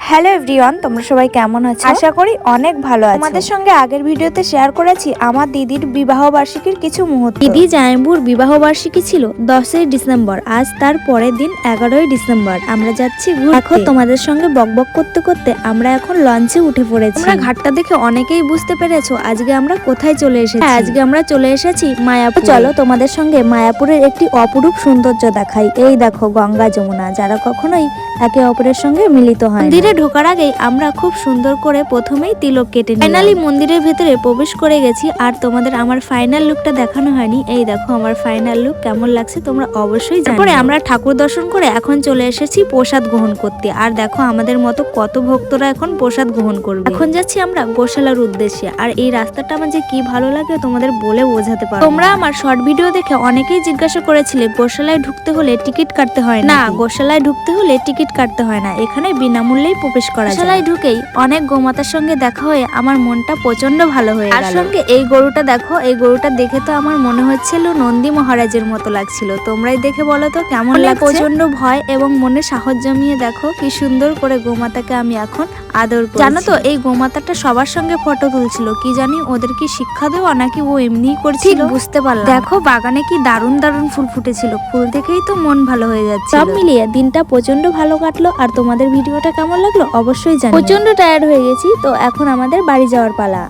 Hello everyone তোমরা সবাই কেমন আছো? আশা করি অনেক ভালো আছো। তোমাদের সঙ্গে আগের ভিডিওতে শেয়ার করেছি আমার দিদির বিবাহ বার্ষিকীর কিছু মুহূর্ত। দিদি জায়ম্বুর বিবাহ বার্ষিকী ছিল দশই ডিসেম্বর আজ তার পরের দিন এগারোই ডিসেম্বর। আমরা যাচ্ছি এখন তোমাদের সঙ্গে বকবক করতে করতে আমরা এখন লঞ্চে উঠে পড়েছি। আমরা ঘাটটা দেখে অনেকেই বুঝতে পেরেছ আজকে আমরা কোথায় চলে এসেছি। হ্যাঁ, আজকে আমরা চলে এসেছি মায়াপুর। চলো তোমাদের সঙ্গে মায়াপুরের একটি অপরূপ সৌন্দর্য দেখাই। এই দেখো গঙ্গা যমুনা যারা কখনোই একে অপরের সঙ্গে মিলিত হয় মন্দিরে ঢোকার আগেই আমরা খুব সুন্দর করে প্রথমেই তিলক কেটে ফাইনালি মন্দিরের ভেতরে প্রবেশ করে গেছি, আর তোমাদের আমার ফাইনাল লুকটা দেখানো হয়নি। এই দেখো আমার ফাইনাল লুক কেমন লাগছে তোমরা অবশ্যই তারপরে আমরা ঠাকুর দর্শন করে এখন চলে এসেছি প্রসাদ গ্রহণ করতে। আর দেখো আমাদের মতো কত ভক্তরা এখন প্রসাদ গ্রহণ করবে। এখন যাচ্ছি আমরা গোশালার উদ্দেশ্যে। আর এই রাস্তাটা আমার যে কি ভালো লাগে তোমাদের বলে বোঝাতে পারো তোমরা আমার শর্ট ভিডিও দেখে অনেকেই জিজ্ঞাসা করেছিলে, গোশালায় ঢুকতে হলে টিকিট কাটতে হয় না, গোশালায় ঢুকতে হলে টিকিট কাটতে হয় না। এখানে বিনামূল্যেই প্রবেশ করা যায়। গোশালায় ঢুকেই অনেক গোমাতার সঙ্গে দেখা হয়ে আমার মনটা প্রচণ্ড ভালো হয়ে গেল। সঙ্গে এই গরুটা দেখো এই গরুটা দেখে তো আমার মনে হচ্ছিল নন্দী মহারাজের মতো লাগছিল। তোমরাই দেখে বলো তো কেমন লাগে প্রচণ্ড ভয় এবং মনে সাহস জমিয়ে দেখো কি সুন্দর করে গোমাতাকে আমি এখন আদর জানো তো এই গোমাতাটা সবার সঙ্গে ফটো তুলছিল। কি জানি ওদের কি শিক্ষা দেওয়া নাকি ও এমনিই করছিল? বুঝতে পারলাম। দেখো বাগানে কি দারুণ দারুণ ফুল ফুটেছিল। ফুল দেখেই তো মন ভালো হয়ে যাচ্ছে সব মিলিয়ে দিনটা প্রচণ্ড ভালো কাটলো। আর তোমাদের ভিডিওটা কেমন লাগল অবশ্যই জানি প্রচণ্ড টায়ার্ড হয়ে গেছি তো এখন আমাদের বাড়ি যাওয়ার পালা।